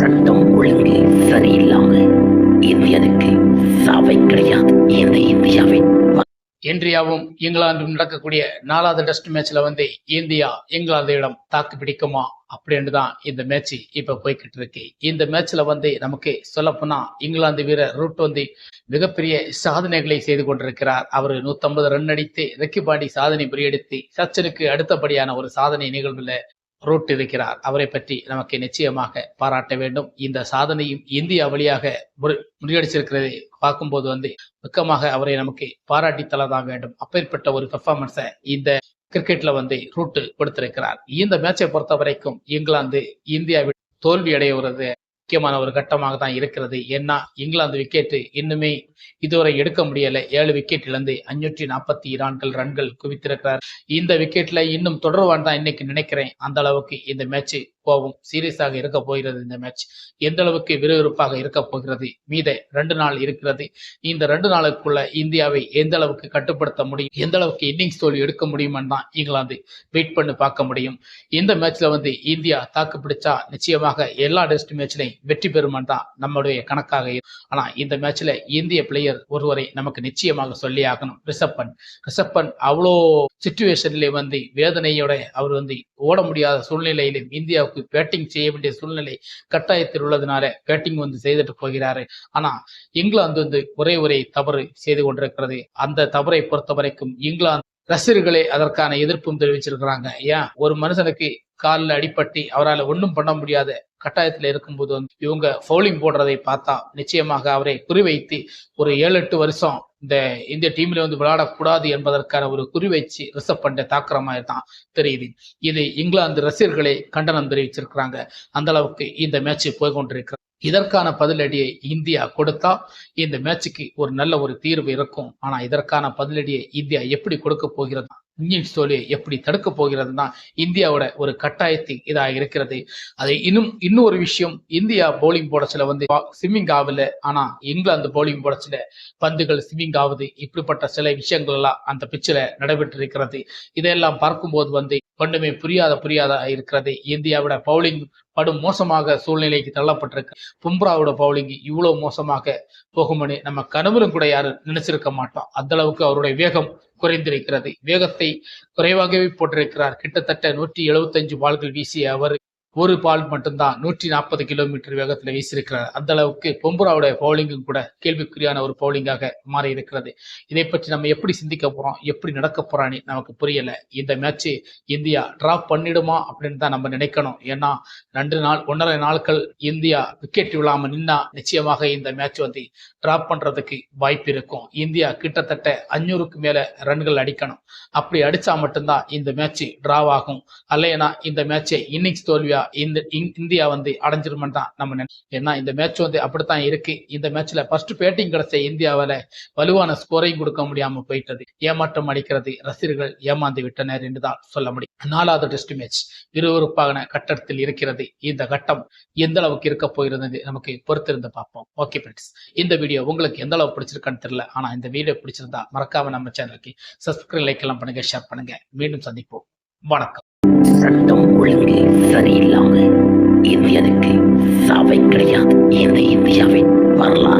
சட்டம் ஒழுங்கு சரியில்லாமல் இந்தியனுக்கு சாவை கிடையாது. இந்த இந்தியாவின் இந்தியாவும் இங்கிலாந்தும் நடக்கக்கூடிய நாலாவது டெஸ்ட் மேட்ச்ல வந்து இந்தியா இங்கிலாந்திடம் தாக்கு பிடிக்குமா? அப்படின்னு தான் இந்த மேட்ச் இப்ப போய்கிட்டு இருக்கு இந்த மேட்ச்ல வந்து நமக்கு சொல்லப்போனா இங்கிலாந்து வீரர் ரூட் வந்து மிகப்பெரிய சாதனைகளை செய்து கொண்டிருக்கிறார். அவர் 150 ரன் அடித்து ரெக்கி பாண்டி சாதனை முறியடித்து சச்சினுக்கு அடுத்தபடியான ஒரு சாதனை நிகழ்வுல ரூட் இருக்கிறார். அவரை பற்றி நமக்கு நிச்சயமாக பாராட்ட வேண்டும். இந்த சாதனையும் இந்தியா வழியாக முறி- முறியடிச்சிருக்கிறதை பார்க்கும்போது வந்து மிக்கமாக அவரை நமக்கு பாராட்டி தள்ளதான் வேண்டும். அப்பேற்பட்ட ஒரு பெர்ஃபார்மன்ஸை இந்த கிரிக்கெட்ல வந்து ரூட்டு கொடுத்திருக்கிறார். இந்த மேட்சை பொறுத்த வரைக்கும் இங்கிலாந்து இந்தியாவில் தோல்வி அடைய முக்கியமான ஒரு கட்டமாக தான் இருக்கிறது. ஏன்னா இங்கிலாந்து விக்கெட் இன்னுமே இதுவரை எடுக்க முடியல. ஏழு விக்கெட் இழந்து அஞ்சூற்றி நாற்பத்தி இரண்டு ரன்கள் குவித்திருக்கிறார். இந்த விக்கெட்ல இன்னும் தொடர்வான் தான் இன்னைக்கு நினைக்கிறேன். அந்த அளவுக்கு இந்த மேட்ச் போகும் சீரியஸாக இருக்க போகிறது இந்த மேட்ச் எந்த அளவுக்கு விறுவிறுப்பாக இருக்க போகிறது? மீத ரெண்டு நாள் இருக்கிறது. இந்த ரெண்டு நாளுக்குள்ள இந்தியாவை எந்த அளவுக்கு கட்டுப்படுத்த முடியும்? எந்த அளவுக்கு இன்னிங்ஸ் தோல்வி எடுக்க முடியுமான்னு தான் இங்கிலாந்து வெயிட் பண்ணி பார்க்க முடியும். இந்த மேட்ச்ல வந்து இந்தியா தாக்கு பிடிச்சா நிச்சயமாக எல்லா டெஸ்ட் மேட்ச்லையும் வெற்றி பெறுமான் தான் நம்மளுடைய கணக்காக ஆனா இந்த மேட்ச்ல இந்திய பிளேயர் ஒருவரை நமக்கு நிச்சயமாக சொல்லி ஆகணும். ரிஷப் பண்ட் ரிஷப் பண்ட் அவ்வளோ சுச்சுவேஷன்ல வந்து வேதனையோட அவர் வந்து ஓட முடியாத சூழ்நிலையிலும் இந்தியாவுக்கு அவருக்கு பேட்டிங் செய்ய வேண்டிய சூழ்நிலை கட்டாயத்தில் உள்ளதுனால பேட்டிங் வந்து செய்துட்டு போகிறாரு. ஆனா இங்கிலாந்து வந்து ஒரே ஒரே தவறு செய்து கொண்டிருக்கிறது. அந்த தவறை பொறுத்த வரைக்கும் இங்கிலாந்து ரசிகர்களே அதற்கான எதிர்ப்பும் தெரிவிச்சிருக்கிறாங்க. ஏன்? ஒரு மனுஷனுக்கு காலில் அடிப்பட்டு அவரால் ஒன்றும் பண்ண முடியாத கட்டாயத்தில் இருக்கும்போது வந்து இவங்க ஃபவுலிங் போடுறதை பார்த்தா நிச்சயமாக அவரை குறிவைத்து ஒரு ஏழு எட்டு வருஷம் இந்த இந்திய டீம்ல வந்து விளையாடக்கூடாது என்பதற்கான ஒரு குறிவைச்சு ரிஷப் பண்டை தாக்குற மாதிரி தான் தெரியுது. இது இங்கிலாந்து ரசிகர்களை கண்டனம் தெரிவிச்சிருக்கிறாங்க. அந்த அளவுக்கு இந்த மேட்ச் போய் கொண்டிருக்கிறது இதற்கான பதிலடியை இந்தியா கொடுத்தா இந்த மேட்சுக்கு ஒரு நல்ல ஒரு தீர்வு இருக்கும். ஆனா இதற்கான பதிலடியை இந்தியா எப்படி கொடுக்க போகிறது? இன்னிங்ஸ் தோல்வியை எப்படி தடுக்க போகிறதுனா இந்தியாவோட ஒரு கட்டாயத்தில் இதாக இருக்கிறது. அது இன்னும் இன்னொரு விஷயம் இந்தியா பவுலிங் போடச்சில வந்து ஸ்விம்மிங் ஆகல ஆனா இங்கிலாந்து போலிங் போடச்சில பந்துகள் ஸ்விம்மிங் ஆகுது இப்படிப்பட்ட சில விஷயங்கள் எல்லாம் அந்த பிச்சில் நடைபெற்று இருக்கிறது இதையெல்லாம் பார்க்கும்போது வந்து ஒன்றுமே புரியாத புரியாத இருக்கிறது. இந்தியாவோட பவுலிங் படும் மோசமாக சூழ்நிலைக்கு தள்ளப்பட்டிருக்கு. பும்ராவோட பவுலிங் இவ்வளவு மோசமாக போகும்னு நம்ம கனவுலும் கூட யாரும் நினைச்சிருக்க மாட்டோம். அந்த அளவுக்கு அவருடைய வேகம் குறைந்திருக்கிறது. வேகத்தை குறைவாகவே போட்டிருக்கிறார். கிட்டத்தட்ட நூற்றி எழுபத்தஞ்சு பால்கள் வீசிய அவர். ஒரு பால் மட்டும்தான் நூற்றி நாற்பது கிலோமீட்டர் வேகத்தில் வீசியிருக்கிறார். அந்த அளவுக்கு பொம்புராவுடைய பவுலிங்கும் கூட கேள்விக்குறியான ஒரு பவுலிங்காக மாறி இருக்கிறது இதை பற்றி நம்ம எப்படி சிந்திக்க போறோம்? எப்படி நடக்க போறான்னு நமக்கு புரியல. இந்த மேட்ச் இந்தியா டிரா பண்ணிடுமா அப்படின்னு தான் நம்ம நினைக்கணும். ஏன்னா ரெண்டு நாள் ஒன்றரை நாட்கள் இந்தியா விக்கெட் விழாம நின்னா நிச்சயமாக இந்த மேட்ச் வந்து டிரா பண்றதுக்கு வாய்ப்பு இருக்கும். இந்தியா கிட்டத்தட்ட அஞ்சூறுக்கு மேல ரன்கள் அடிக்கணும். அப்படி அடிச்சா மட்டும்தான் இந்த மேட்ச் டிராவ் ஆகும். அல்லைனா இந்த மேட்சை இன்னிங்ஸ் இந்தியா இந்த இந்தியா வந்து அடைஞ்சிருமன் தான் நம்ம ஏன்னா இந்த மேட்ச் வந்து அப்படித்தான் இருக்கு. இந்த மேட்ச்ல ஃபர்ஸ்ட் பேட்டிங் கிடைச்ச இந்தியாவில வலுவான ஸ்கோரையும் கொடுக்க முடியாம போயிட்டது. ஏமாற்றம் அடிக்கிறது ரசிகர்கள் ஏமாந்து விட்டனர் என்று தான் சொல்ல முடியும். நாலாவது டெஸ்ட் மேட்ச் விறுவிறுப்பான கட்டத்தில் இருக்கிறது. இந்த கட்டம் எந்த அளவுக்கு இருக்க போகிறது நமக்கு பொறுத்திருந்து பார்ப்போம். ஓகே ஃப்ரெண்ட்ஸ் இந்த வீடியோ உங்களுக்கு எந்த அளவு பிடிச்சிருக்கான்னு தெரியல. ஆனா இந்த வீடியோ பிடிச்சிருந்தா மறக்காம நம்ம சேனலுக்கு சப்ஸ்கிரைப் லைக் எல்லாம் பண்ணுங்க ஷேர் பண்ணுங்க. மீண்டும் சந்திப்போம். வணக்கம். சட்டம் ஒழுங்கு சரியில்லாம இந்தியாவுக்கு சாவை கிடையாது. இந்த இந்தியாவின் வரலாறு?